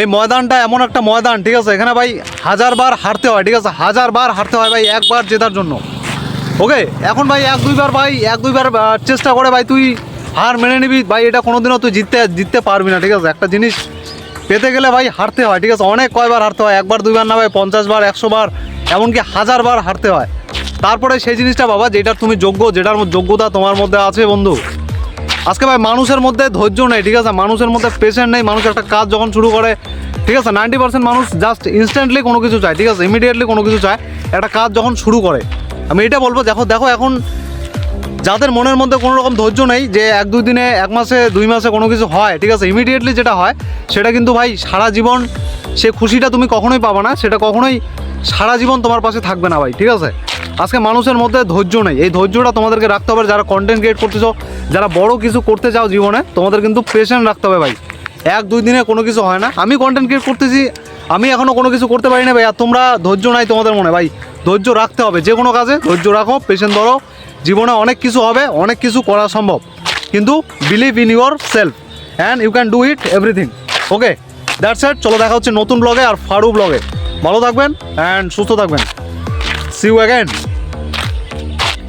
এই ময়দানটা এমন একটা ময়দান, ঠিক আছে? এখানে ভাই হাজার বার হারতে হয়, ঠিক আছে? হাজার বার হারতে হয় ভাই, একবার জেতার জন্য। ওকে এখন ভাই এক দুইবার ভাই, এক দুইবার চেষ্টা করে ভাই তুই হার মেনে নিবি। ভাই, এটা কোনোদিনও তুই জিততে জিততে পারবি না, ঠিক আছে? একটা জিনিস পেতে গেলে ভাই হারতে হয়, ঠিক আছে? অনেক কয়বার হারতে হয়? একবার দুইবার না ভাই, পঞ্চাশ বার, একশো বার, এমনকি হাজার বার হারতে হয়। তারপরে সেই জিনিসটা বাবা যেটার তুমি যোগ্য, যেটার যোগ্যতা তোমার মধ্যে আছে বন্ধু। আজকে ভাই মানুষের মধ্যে ধৈর্য নেই, ঠিক আছে? মানুষের মধ্যে পেশেন্ট নেই, মানুষ একটা কাজ যখন শুরু করে, ঠিক আছে? নাইনটি পার্সেন্ট মানুষ জাস্ট ইনস্ট্যান্টলি কোনো কিছু চায়, ঠিক আছে? ইমিডিয়েটলি কোনো কিছু চায়, একটা কাজ যখন শুরু করে। আমি এটা বলব, দেখো দেখো এখন যাদের মনের মধ্যে কোনো রকম ধৈর্য নেই যে এক দুই দিনে, এক মাসে, দুই মাসে কোনো কিছু হয়, ঠিক আছে? ইমিডিয়েটলি যেটা হয়, সেটা কিন্তু ভাই সারা জীবন সে খুশিটা তুমি কখনোই পাবা না, সেটা কখনোই সারা জীবন তোমার পাশে থাকবে না ভাই, ঠিক আছে? আজকে মানুষের মধ্যে ধৈর্য নেই। এই ধৈর্যটা তোমাদেরকে রাখতে হবে। যারা কন্টেন্ট ক্রিয়েট করতেছো, যারা বড় কিছু করতে চাও জীবনে, তোমাদের কিন্তু পেশেন্ট রাখতে হবে ভাই। এক, দুই দিনে কোনো কিছু হয় না। আমি কন্টেন্ট ক্রিয়েট করতেছি, আমি এখনও কোনো কিছু করতে পারি না ভাই, আর তোমরা ধৈর্য নাই তোমাদের মনে ভাই। ধৈর্য রাখতে হবে। যে কোনো কাজে ধৈর্য রাখো পেশেন্ট ধরো। জীবনে অনেক কিছু হবে, অনেক কিছু করা সম্ভব। কিন্তু believe in yourself and you can do it everything okay that's it চলো দেখা হচ্ছে নতুন ব্লগে আর ফারু ব্লগে ভালো থাকবেন অ্যান্ড সুস্থ থাকবেন। See you again.